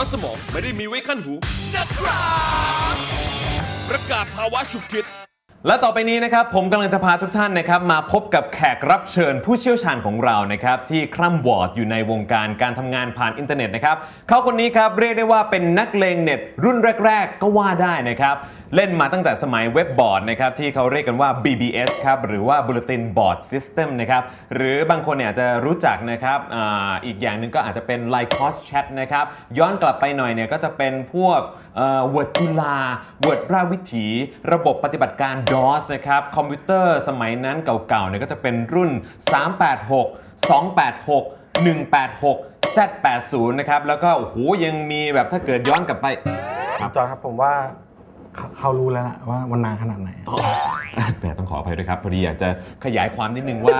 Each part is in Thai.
ราะสมองไม่ได้มีไว้ขั้นหูนะครับประกาศภาวะฉุกคิด และต่อไปนี้นะครับผมกำลังจะพาทุกท่านนะครับมาพบกับแขกรับเชิญผู้เชี่ยวชาญของเรานะครับที่คร่ำวอร์ดอยู่ในวงการการทำงานผ่านอินเทอร์เน็ตนะครับเขาคนนี้ครับเรียกได้ว่าเป็นนักเลงเน็ตรุ่นแรก ๆ ก็ว่าได้นะครับ เล่นมาตั้งแต่สมัยเว็บบอร์ดนะครับที่เขาเรียกกันว่า BBS ครับหรือว่า Bulletin Board System นะครับหรือบางคนเนี่ยจะรู้จักนะครับออีกอย่างหนึ่งก็อาจจะเป็น Lycos Chat นะครับย้อนกลับไปหน่อยเนี่ยก็จะเป็นพวกเอ่อ Word จุฬา Word ราวิถี ระบบปฏิบัติการ DOS นะครับคอมพิวเตอร์สมัยนั้นเก่าๆเนี่ยก็จะเป็นรุ่น 386 286 186 Z80 นะครับแล้วก็โอ้โหยังมีแบบถ้าเกิดย้อนกลับไปจอร์จครับผมว่า เขาเขารู้แล้วล่ะว่ามันนานขนาดไหนอ๋อแต่ต้องขออภัยด้วยครับ พอดีอยากจะขยายความนิดนึงว่า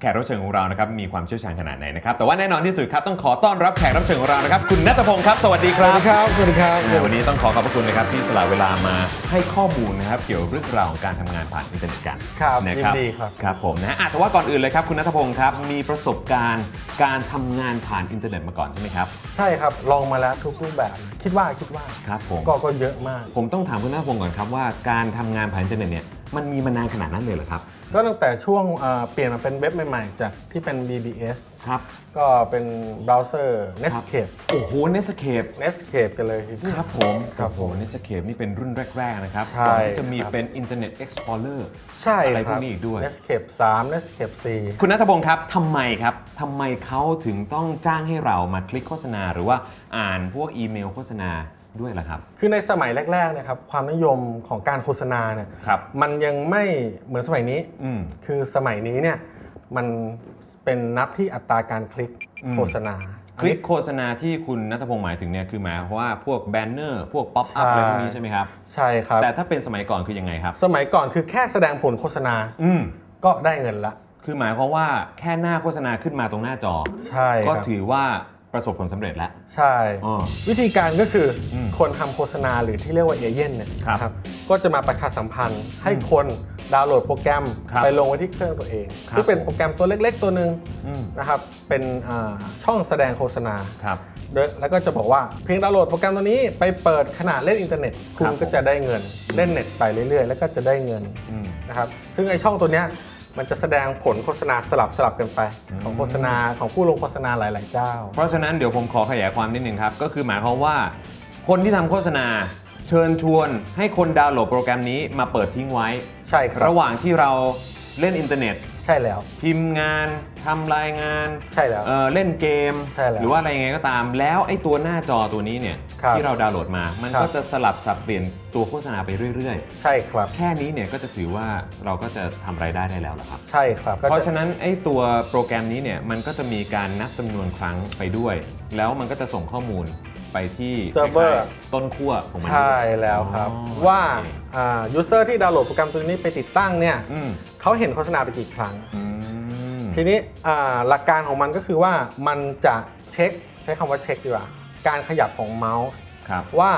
แขกรับเชิญของเรานะครับมีความเชี่ยวชาญขนาดไหนนะครับแต่ว่าแน่นอนที่สุดครับต้องขอต้อนรับแขกรับเชิญของเรานะครับคุณนัทพงศ์ครับสวัสดีครับครับสวัสดีครับอ่าวันนี้ต้องขอขอบพระคุณนะครับที่สละเวลามาให้ข้อมูลนะครับเกี่ยวกับเรื่องราวของการทำงานผ่านอินเทอร์เน็ตกันครับนะยิคนรับดีครับครับผมนะอะแต่ว่าก่อนอื่นเลยครับคุณนัทพงศ์ครับมีประสบการณ์ การทำงานผ่านอินเทอร์เน็ตมาก่อนใช่ไหมครับ ใช่ครับลองมาแล้วทุกรูปแบบคิดว่าคิดว่าครับผม ก็ก็เยอะมาก ผมต้องถามคุณนัทพงศ์ก่อนครับว่าการทำงานผ่านอินเทอร์เน็ตเนี่ยมันมีมานานขนาดนั้นเลยเหรอครับ ก็ตั้งแต่ช่วงเอ่อเปลี่ยนมาเป็นเว็บใหม่ ๆ จากที่เป็น BBS ครับ ก็เป็นเบราว์เซอร์ Netscape โอ้โห Netscape Netscape กันเลยทีเดียวครับผมครับผมโอ้โห Netscape นี่เป็นรุ่นแรก ๆ นะครับใช่ก่อนที่จะมีครับเป็น Internet Explorer ใช่อะไรคพวรักบนี้อีกด้วย Netscape 3 Netscape 4 คุณนัทพงศ์ครับทำไมครับทำไมเขาถึงต้องจ้างให้เรามาคลิกโฆษณา หรือว่าอ่านพวกอีเมลโฆษณา ด้วยล่ะครับ คือในสมัยแรกๆเนะครับความนิยมของการโฆษณาเนี่ยครับมันยังไม่เหมือนสมัยนี้อืมคือสมัยนี้เนี่ยมันเป็นนับที่อัตราการคลิกอืมโฆษณา คลิกโฆษณาที่คุณนัทพงศ์หมายถึงเนี่ยคือหมายความว่าพวกแบนเนอร์พวกป๊อปอัพใช่อะไรพวกนี้ใช่ไหมครับ ใช่ครับ แต่ถ้าเป็นสมัยก่อนคือยังไงครับ สมัยก่อนคือแค่แสดงผลโฆษณาอืมก็ได้เงินละ คือหมายความว่าแค่หน้าโฆษณาขึ้นมาตรงหน้าจอ ใช่ก็ครับถือว่า ประสบผลสำเร็จแล้ว ใช่อ๋อวิธีการก็คืออมคนทำโฆษณาหรือที่เรียกว่าเอเย่นเนี่ยครับนะก็จะมาประชาสัมพันธ์ ให้คนดาวน์โหลดโปรแกรมครับไปลงไว้ที่เครื่องตัวเองครับซึ่งเป็นโปรแกรมตัวเล็กๆ ตัวหนึ่งอืมนะครับเป็นอ่าช่องแสดงโฆษณาครับโดยแล้วก็จะบอกว่าเพียงดาวน์โหลดโปรแกรมตัวนี้ไปเปิดขนาดเล่นอินเทอร์เน็ตคุณครับก็จะได้เงินเล่นเน็ตไปเรื่อยๆ แล้วก็จะได้เงินอืมนะครับซึ่งไอช่องตัวเนี้ย มันจะแสดงผลโฆษณาสลับสลับกันไป ของโฆษณาของผู้ลงโฆษณาหลาย ๆ เจ้า เพราะฉะนั้นเดี๋ยวผมขอขยายความนิดนึงครับ ก็คือหมายความว่า คนที่ทำโฆษณาเชิญชวนให้คนดาวน์โหลดโปรแกรมนี้มาเปิดทิ้งไว้ ใช่ครับ ระหว่างที่เราเล่นอินเทอร์เน็ต ใช่แล้ว พิมพ์งานทำรายงานใช่แล้วเอ่อเล่นเกม ใช่แล้วหรือว่าอะไรยังไงก็ตาม แล้วไอ้ตัวหน้าจอตัวนี้เนี่ยครับที่เราดาวน์โหลดมา มันครับ ก็จะสลับสับเปลี่ยนตัวโฆษณาไปเรื่อยใช่ครับ ๆ แค่นี้เนี่ยก็จะถือว่าเราก็จะทำรายได้ได้แล้วล่ะครับ ใช่ครับก็เพราะจะฉะนั้นไอ้ตัวโปรแกรมนี้เนี่ยมันก็จะมีการนับจำนวนครั้งไปด้วย แล้วมันก็จะส่งข้อมูล ไปที่เซิร์ฟเวอร์คล้ายๆต้นขั้วของมัน ใช่แล้วครับ อ๋อว่าโอเค ยูเซอร์ที่ดาวน์โหลดโปรแกรมตัวนี้ไปติดตั้งเนี่ยอืมเขาเห็นโฆษณาไปกี่ครั้ง อืม ทีนี้อ่าหลักการของมันก็คือว่ามันจะเช็คใช้คำว่าเช็คดีกว่า การขยับของเมาส์ครับ ว่า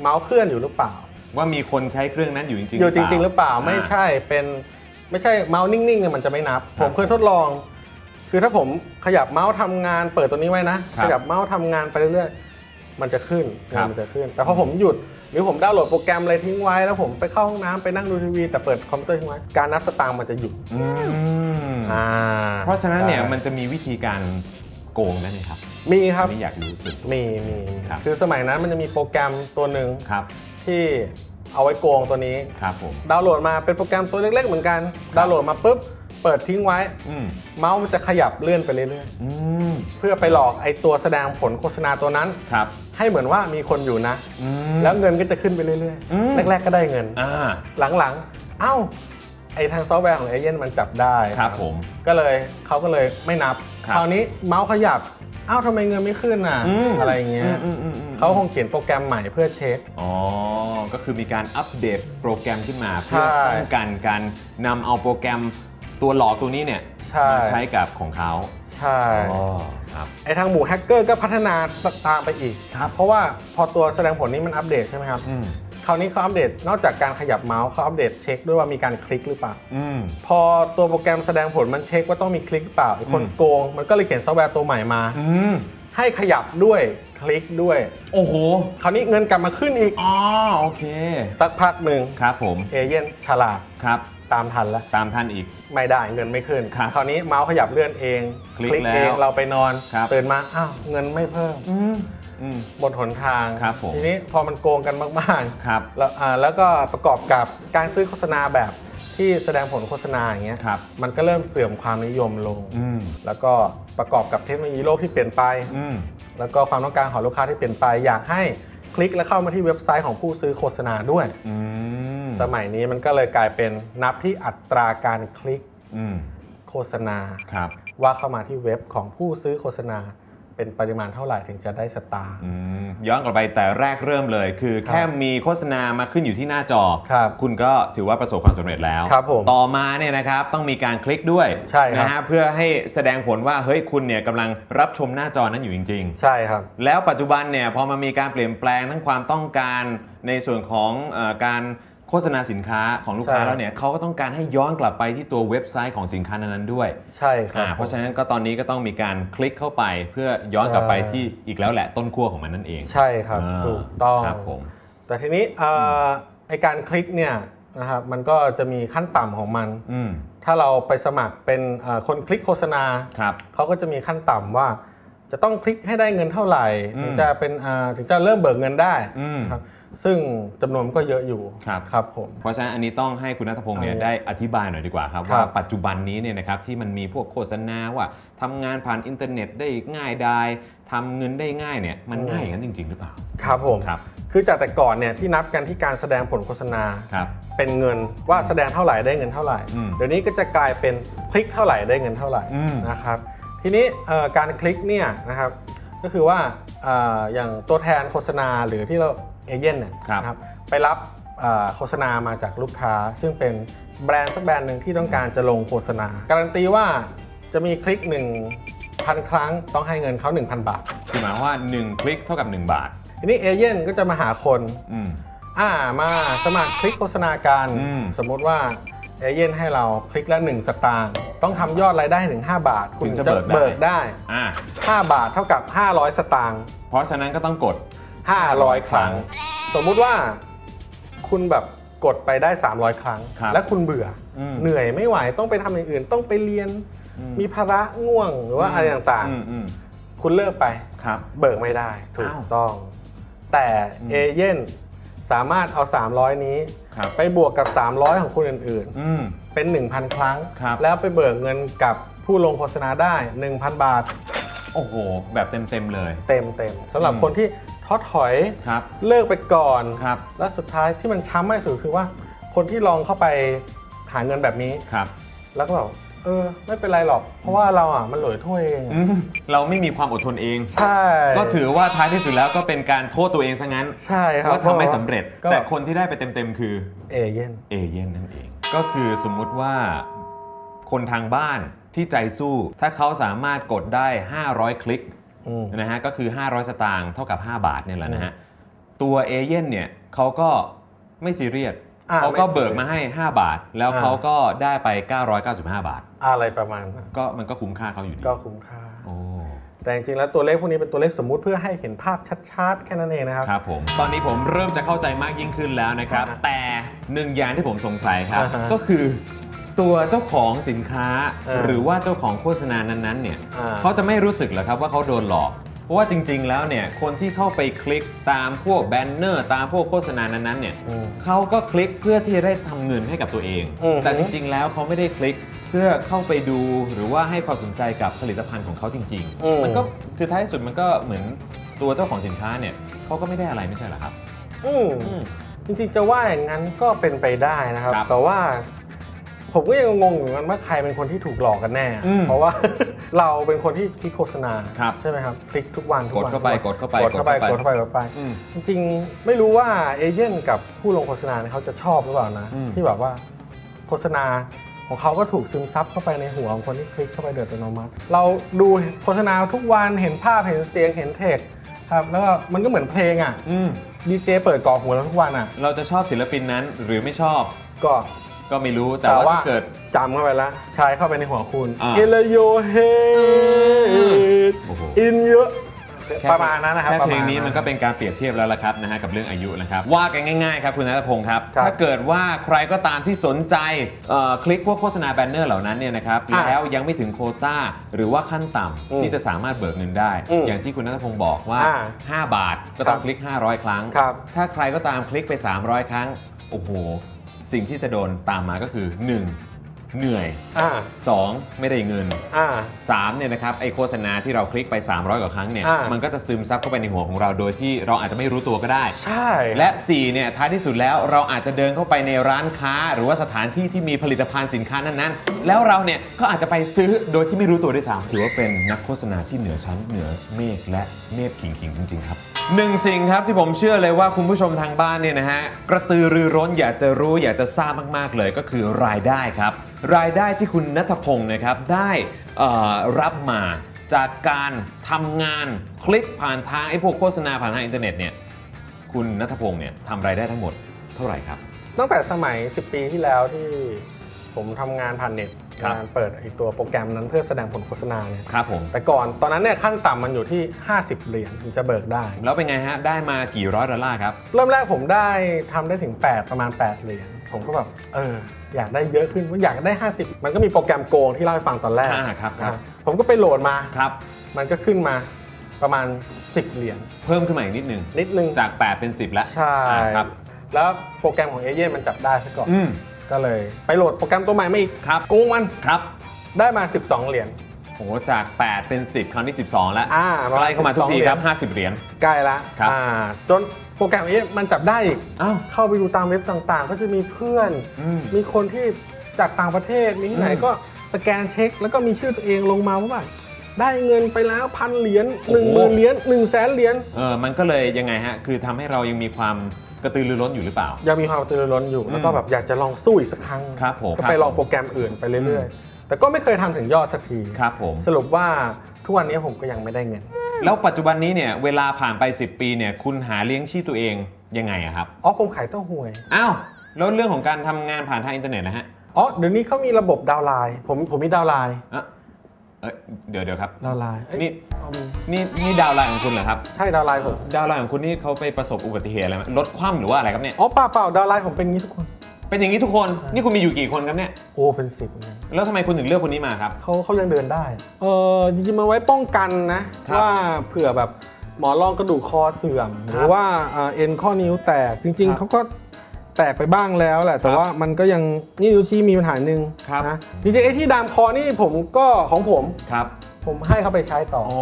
เมาส์เคลื่อนอยู่หรือเปล่า ว่ามีคนใช้เครื่องนั้นอยู่จริงๆอยู่จริง ๆ หรือเปล่าอ่ไม่ใช่เป็นไม่ใช่เมาส์นิ่งๆเนี่ยมันจะไม่นับผมเคยทดลอง คือถ้าผมขยับเมาส์ทำงาน เปิดตัวนี้ไว้นะ ครับขยับเมาส์ทำงานไปเรื่อยๆ มันจะขึ้นครับ มันจะขึ้น แต่พอผมหยุดหรือผมดาวน์โหลดโปรแกรมอะไรทิ้งไว้แล้วผมไปเข้าห้องน้ำไปนั่งดูทีวี แต่เปิดคอมพิวเตอร์ทิ้งไว้การนับสตางค์มันจะหยุดอืมอ่าเพราะฉะนั้นเนี่ยใช่มันจะมีวิธีการโกงได้ไหมครับมีครับ อันนี่อยากรู้สุด มีมีครับ คือสมัยนั้นมันจะมีโปรแกรมตัวหนึ่งครับที่เอาไว้โกงตัวนี้ ครับผม ดาวน์โหลดมาเป็นโปรแกรมตัวเล็ก ๆ เหมือนกัน ดาวน์โหลดมาปุ๊บ เปิดทิ้งไว้ อืมเมาส์มันจะขยับเลื่อนไปเรื่อยอืมๆ เพื่อไปหลอกไอ้ตัวแสดงผลโฆษณาตัวนั้น ครับ ให้เหมือนว่ามีคนอยู่นะอืมแล้วเงินก็จะขึ้นไปเรื่อยอืมๆแรก ๆ ก็ได้เงินอ่าหลังๆ เอ้าไอ้ทางซอฟต์แวร์ของเอเย่นมันจับได้ครับผมก็เลยเขาก็เลยไม่นับ ครับคราวนี้เมาส์ขยับเอ้าทำไมเงินไม่ขึ้นอะมอะไรอย่างเงี้ยอืมอืมอืมเขาคงเขียนโปรแกรมใหม่เพื่อเช็คอ๋อก็คือมีการอัปเดตโปรแกรมขึ้นมาใช่เพื่อป้องกันการนำเอาโปรแกรมตัวหลอกตัวนี้เนี่ย ใช่ มาใช้กับของเขาใช่อ๋อครับไอ้ทางหมู่แฮกเกอร์ก็พัฒนาตามไปอีกครับเพราะว่าพอตัวแสดงผลนี้มันอัปเดตใช่ไหมครับอืมคราวนี้เขาอัปเดตนอกจากการขยับเมาส์เขาอัปเดตเช็คด้วยว่ามีการคลิกหรือเปล่าอืมพอตัวโปรแกรมแสดงผลมันเช็คว่าต้องมีคลิกหรือเปล่าไอ้คนอืมโกง มันก็เลยเขียนซอฟต์แวร์ตัวใหม่มาอืมให้ขยับด้วยคลิกด้วย โอ้โห คราวนี้เงินกลับมาขึ้นอีกอ๋อโอเค สักพักหนึ่งครับผมเอเย่นฉลาดครับ ตามทันแล้ว ตามท่านอีก ไม่ได้เงินไม่ขึ้น ครับคราวนี้เมาส์ขยับเลื่อนเองคลิกเองแล้วเราไปนอนครับ ตื่นมาอ้าวเงินไม่เพิ่มอืมอืมบนหนทาง ครับผม ทีนี้พอมันโกงกันมากครับๆแล้วอ่าแล้วก็ประกอบกับการซื้อโฆษณาแบบที่แสดงผลโฆษณาอย่างเงี้ย ครับ มันก็เริ่มเสื่อมความนิยมลง อืม แล้วก็ประกอบกับเทคโนโลยีโลกที่เปลี่ยนไป อืม แล้วก็ความต้องการของลูกค้าที่เปลี่ยนไป อยากให้ คลิกและเข้ามาที่เว็บไซต์ของผู้ซื้อโฆษณาด้วยอืมสมัยนี้มันก็เลยกลายเป็นนับที่อัตราการคลิกอืมโฆษณาครับว่าเข้ามาที่เว็บของผู้ซื้อโฆษณา เป็นปริมาณเท่าไหร่ถึงจะได้สตางค์อืมย้อนกลับไปแต่แรกเริ่มเลย คือแค่มีโฆษณามาขึ้นอยู่ที่หน้าจอครับณก็ถือว่าประสบความสำเร็จแล้วครับผมต่อมาเนี่ยนะครับต้องมีการคลิกด้วยใช่ครับนะฮะเพื่อให้แสดงผลว่าเฮ้ยคุณเนี่ยกำลังรับชมหน้าจอนั้นอยู่จริง ๆ ใช่ครับ แล้วปัจจุบันเนี่ยพอมามีการเปลี่ยนแปลงทั้งความต้องการในส่วนของเออการ โฆษณาสินค้าของลูกค้าใช่ แล้วเนี่ยเขาก็ต้องการให้ย้อนกลับไปที่ตัวเว็บไซต์ของสินค้านั้นๆด้วยใช่ครัอ่าบ เพราะฉะนั้นก็ตอนนี้ก็ต้องมีการคลิกเข้าไปเพื่อย้อนกลับไปที่อีกแล้วแหละต้นขั้วของมันนั่นเองใช่ครับาถูกต้อง ครับผม แต่ทีนี้เอ่อไอการคลิกเนี่ยนะครับมันก็จะมีขั้นต่ำของมัน อืมถ้าเราไปสมัครเป็นเอ่อคนคลิกโฆษณา ครับ เขาก็จะมีขั้นต่ำว่า จะต้องคลิกให้ได้เงินเท่าไหร่ อืม ถึงจะเป็นอ่าถึงจะเริ่มเบิกเงินได้อืมครับ ซึ่งจำนวนมันก็เยอะอยู่ครับครับผมเพราะฉะนั้นอันนี้ต้องให้คุณนัทพงศ์เนี่ยเอาได้อธิบายหน่อยดีกว่าครับครับว่าปัจจุบันนี้เนี่ยนะครับที่มันมีพวกโฆษณาว่าทำงานผ่านอินเทอร์เน็ตได้ง่ายดายทำเงินได้ง่ายเนี่ยมันง่ายอย่างนั้นจริง ๆ หรือเปล่าครับผมครับคือจากแต่ก่อนเนี่ยที่นับกันที่การแสดงผลโฆษณาครับเป็นเงินว่าแสดงเท่าไหร่ได้เงินเท่าไหร่อืมเดี๋ยวนี้ก็จะกลายเป็นคลิกเท่าไหร่ได้เงินเท่าไหร่อืมนะครับทีนี้เอ่อการคลิกเนี่ยนะครับก็คือว่าเอ่ออย่างตัวแทนโฆษณาหรือที่เรา เอเย่นเนี่ยครับนะครับไปรับเอ่อโฆษณามาจากลูกค้า ซึ่งเป็นแบรนด์สักแบรนด์หนึ่งที่ต้องการจะลงโฆษณา การันตีว่าจะมีคลิก 1,000 ครั้งต้องให้เงินเขา 1,000 บาท คือหมายความว่า 1 คลิกเท่ากับ 1 บาท ทีนี้เอเย่นก็จะมาหาคนอืมอ่ามาสมัครคลิกโฆษณากันอืมสมมุติว่าเอเย่นให้เราคลิกละ1สตางค์ต้องทำยอดรายได้ถึง 5 บาท คุณถึงจะจะเบิกได้เบิกได้อ่า5บาทเท่ากับ 500 สตางค์เพราะฉะนั้นก็ต้องกด 500 ครั้ง สมมุติว่าคุณแบบกดไปได้ 300 ครั้งครับและคุณเบื่ออมเหนื่อยไม่ไหวต้องไปทำอย่างอื่น ต้องไปเรียนอืมมีภาระง่วงหรือว่าอะไรต่างอืมอืมๆคุณเลิกไปครับเบิกไม่ได้ถูกอ้าวต้อง แต่อืมเอเย่นสามารถเอา 300 นี้ครับไปบวกกับ 300 ของคนอื่นอืมๆเป็น 1,000 ครั้งครับแล้วไปเบิกเงินกับผู้ลงโฆษณาได้ 1,000 บาท โอ้โห แบบเต็มๆเลย เต็มเต็มๆสำหรับอืมคนที่ท้อถอยครับ เลิกไปก่อนครับ และสุดท้ายที่มันช้ำมากที่สุดคือว่า คนที่ลองเข้าไปหาเงินแบบนี้ครับ แล้วก็แบบเออ ไม่เป็นไรหรอก เพราะว่าเราอะมันหลอยถ้วยเองอืมเราไม่มีความอดทนเอง ใช่ ก็ถือว่าท้ายที่สุดแล้วก็เป็นการโทษตัวเองซะงั้นใช่ครับว่าทำไม่สำเร็จ ก็ แต่คนที่ได้ไปเต็มๆคือ เอเย่น เอเย่นนั่นเอง ก็คือสมมุติว่า คนทางบ้านที่ใจสู้ ถ้าเขาสามารถกดได้ 500 คลิกอืมนะฮะก็คือ 500 สตางค์เท่ากับ 5 บาทเนี่ยแหละนะฮะตัวเอเย่นเนี่ยเขาก็ไม่ซีเรียสอ่าเขาก็ไม่ซีเรียสเบิกมาให้ 5 บาท แล้วอ่าเขาก็ได้ไป 995 บาท อะไรประมาณนั้นก็มันก็คุ้มค่าเขาอยู่ดีก็คุ้มค่าโอ้แต่จริงๆแล้วตัวเลขพวกนี้เป็นตัวเลขสมมุติเพื่อให้เห็นภาพชัดๆ แค่นั้นเองนะครับครับผมตอนนี้ผมเริ่มจะเข้าใจมากยิ่งขึ้นแล้วนะครับอ่าฮะแต่หนึ่งอย่างที่ผมสงสัยครับอ่าฮะก็คือ ตัวเจ้าของสินค้าเออหรือว่าเจ้าของโฆษณานั้นๆเนี่ยอ่า เขาจะไม่รู้สึกเหรอครับว่าเขาโดนหลอก เพราะว่าจริง ๆ แล้วเนี่ยคนที่เข้าไปคลิกตามพวกแบนเนอร์ตามพวกโฆษณานั้นๆเนี่ยอืม เขาก็คลิกเพื่อที่จะได้ทำเงินให้กับตัวเอง อือฮึ แต่จริง ๆ แล้วเขาไม่ได้คลิกเพื่อเข้าไปดูหรือว่าให้ความสนใจกับผลิตภัณฑ์ของเขาจริงอืมๆมันก็คือท้ายสุดมันก็เหมือนตัวเจ้าของสินค้าเนี่ยเขาก็ไม่ได้อะไรไม่ใช่เหรอครับ อืม อืม จริงๆจะว่าอย่างนั้นก็เป็นไปได้นะครับ ครับแต่ว่า ผมก็ยังงงอยู่กันว่าใครเป็นคนที่ถูกหลอกกันแน่อืมเพราะว่าเราเป็นคนที่คลิกโฆษณาครับใช่ไหมครับคลิกทุกวันทุกวันกดเข้าไปทุวันกดเข้าไปกดเข้าไปกกดดเข้าเข้าไปไปกดเข้าไปอืมจริงๆ ไม่รู้ว่าเอเย่นกับผู้ลงโฆษณาเนี่ยเขาจะชอบหรือเปล่านะอืมที่แบบว่าโฆษณาของเขาก็ถูกซึมซับเข้าไปในหัวของคนที่คลิกเข้าไปโดยอัตโนมัติ เราดูโฆษณาทุกวันเห็นภาพเห็นเสียงเห็นเทคครับแล้วก็มันก็เหมือนเพลงอะอืมดีเจเปิดก่อหัวเราทุกวันอะ เราจะชอบศิลปินนั้นหรือไม่ชอบก็ ก็ไม่รู้แต่ว่าถ้าเกิดจำเข้าไปแล้วใช้เข้าไปในหัวคุณอ่าเอลโยเฮโอ้โหอินเยอะประมาณนั้นนะครับแค่ประเพลมาณงนี้มันก็เป็นการเปรียบเทียบแล้วละครับนะฮะกับเรื่องอายุนะครับ ว่ากันง่ายๆครับคุณนัทพงศ์ครับครับถ้าเกิดว่าใครก็ตามที่สนใจเอ่อคลิกพวกโฆษณาแบนเนอร์เหล่านั้นเนี่ยนะครับอะแล้วยังไม่ถึงโควต้าหรือว่าขั้นต่ำอืมที่จะสามารถเบิกเงินได้อืมอย่างที่คุณนัทพงศ์บอกว่าอ่า5บาทก็ต้องครับคลิก 500 ครั้งครับถ้าใครก็ตามคลิกไป 300 ครั้งโอ้โห สิ่งที่จะโดนตามมาก็คือ 1. เหนื่อยอ่า 2. ไม่ได้เงินอ่า3เนี่ยนะครับไอโฆษณาที่เราคลิกไป 300 กว่าครั้งเนี่ยอ่ามัมันก็จะซึมซับเข้าไปในหัวของเราโดยที่เราอาจจะไม่รู้ตัวก็ได้ ใช่ และ4เนี่ยท้ายที่สุดแล้วเราอาจจะเดินเข้าไปในร้านค้า หรือว่าสถานที่ที่มีผลิตภัณฑ์สินค้านั้นๆ แล้วเราเนี่ยก็อาจจะไปซื้อโดยที่ไม่รู้ตัวด้วยซ้ำถือว่าเป็นนักโฆษณาที่เหนือชั้นเหนือเมฆและเมฆขิงขิงๆจริงๆครับหนึ่งสิ่งครับที่ผมเชื่อเลยว่าคุณผู้ชมทางบ้านเนี่ยนะฮะกระตือรือร้นอยากจะรู้อยากจะทราบมากๆเลยก็คือรายได้ครับรายได้ที่คุณนัทพงศ์นะครับได้รับมาจากการทำงานคลิกผ่านทางไอ้พวกโฆษณาผ่านทางอินเทอร์เน็ตเนี่ยคุณนัทพงศ์เนี่ยทำรายได้ทั้งหมดเท่าไหร่ครับ ตั้งแต่สมัย 10 ปีที่แล้วที่ ผมทำงานผ่านเน็ตครับงานเปิดไอตัวโปรแกรมนั้นเพื่อแสดงผลโฆษณาเนี่ยครับผมแต่ก่อนตอนนั้นเนี่ยขั้นต่ำมันอยู่ที่ 50 เหรียญถึงจะเบิกได้ แล้วเป็นไงฮะ ได้มากี่ร้อยดอลลาร์ครับ เริ่มแรกผมได้ทำได้ถึง 8 ประมาณ 8 เหรียญผมก็แบบเอออยากได้เยอะขึ้นว่าอยากได้ 50 มันก็มีโปรแกรมโกงที่เล่าให้ฟังตอนแรกอ่าครับครับอ่าผมก็ไปโหลดมาครับ มันก็ขึ้นมาประมาณ 10 เหรียญเพิ่มขึ้นมาอีกนิดนึงนิดนึงจาก 8 เป็น 10 แล้วใช่อ่าครับแล้วโปรแกรมของเอเย่นมันจับได้ซะก่อนอืม ก็เลยไปโหลดโปรแกรมตัวใหม่มาอีกครับโกงมันครับได้มา 12 เหรียญโอ้โหจาก 8 เป็น 10 ครั้งที่ 12 แล้วอ่าใกล้เข้ามาทุกที12ครับ 50 เหรียญใกล้ละครับอ่าจนโปรแกรมนี้มันจับได้อีกอ้าวเข้าไปดูตามเว็บต่างๆ ก็จะมีเพื่อนอืมมีคนที่จากต่างประเทศมีที่ไหนอืมก็สแกนเช็ค แล้วก็มีชื่อตัวเองลงมาว่าแบบได้เงินไปแล้วพันเหรียญหนึ่งหมื่นเหรียญหนึ่งแสนเหรียญเออมันก็เลยยังไงฮะ คือทำให้เรายังมีความ กระตือรือร้นอยู่หรือเปล่า ยังมีความกระตือรือร้นอยู่ แล้วก็แบบอยากจะลองสู้อีกสักครั้งครับผมก็ครับไปลองโปรแกรมอื่นไปเรื่อยๆ แต่ก็ไม่เคยทำถึงยอดสักทีครับผมสรุปว่าทุกวันนี้ผมก็ยังไม่ได้เงิน แล้วปัจจุบันนี้เนี่ยเวลาผ่านไป 10 ปีเนี่ยคุณหาเลี้ยงชีพตัวเองยังไงอะครับอ๋อผมขายเต้าหวยอ้าวแล้วเรื่องของการทำงานผ่านทางอินเทอร์เน็ตนะฮะอ๋อเดี๋ยวนี้เขามีระบบดาวน์ไลน์ผมผมมีดาวน์ไลน์อะ เอ้ยเดี๋ยวเดี๋ยวครับ ดาวน์ไลน์เอ้ยนี่ เอามีนี่นี่ดาวน์ไลน์ของคุณเหรอครับ ใช่ดาวน์ไลน์ผมดาวน์ไลน์ของคุณนี่เขาไปประสบอุบัติเหตุอะไรไหมรถคว่ำหรือว่าอะไรครับเนี่ย อ๋อเปล่าเปล่าดาวน์ไลน์ผมเป็นอย่างนี้ทุกคน เป็นอย่างนี้ทุกคน นี่คุณมีอยู่กี่คนครับเนี่ย โอ้เป็นสิบเหมือนกัน แล้วทำไมคุณถึงเลือกคนนี้มาครับ เขาเขายังเดินได้ เออจริงๆมาไว้ป้องกันนะ ครับว่าเผื่อแบบหมอนรองกระดูกคอเสื่อมหครัรืบอว่าเอ่อเอ็นข้อนิ้วแตกจริง ครับ ๆเขาก็ แตกไปบ้างแล้วแหละ แต่ครับว่ามันก็ยังนี่นิ้วชี้มีปัญหาหนึ่งครับนะจริงๆไอ้ที่ดามคอนี่ผมก็ของผมครับ ผมให้เขาไปใช้ต่ออ๋อ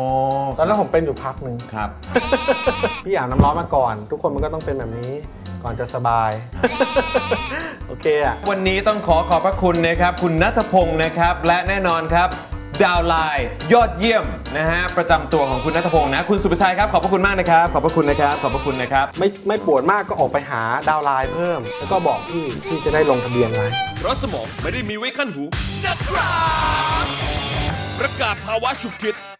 ตอนนั้นผมเป็นอยู่พักหนึ่งครับ พี่อาบน้ำร้อนมาก่อน ทุกคนมันก็ต้องเป็นแบบนี้ก่อนจะสบาย โอเคอะวันนี้ต้องขอขอบพระคุณนะครับ คุณนัทพงศ์นะครับ และแน่นอนครับ ดาวน์ไลน์ยอดเยี่ยมนะฮะประจำตัวของคุณนัทพงศ์นะ คุณสุภชัยครับ ขอบพระคุณมากนะครับ ขอบพระคุณนะครับ ขอบพระคุณนะครับ ไม่ไม่ปวดมากก็ออกไปหาดาวน์ไลน์เพิ่ม แล้วก็บอกพี่พี่จะได้ลงทะเบียนไว้เพราะสมองไม่ได้มีไว้ขั้นหูนะครับ ประกาศภาวะฉุกคิด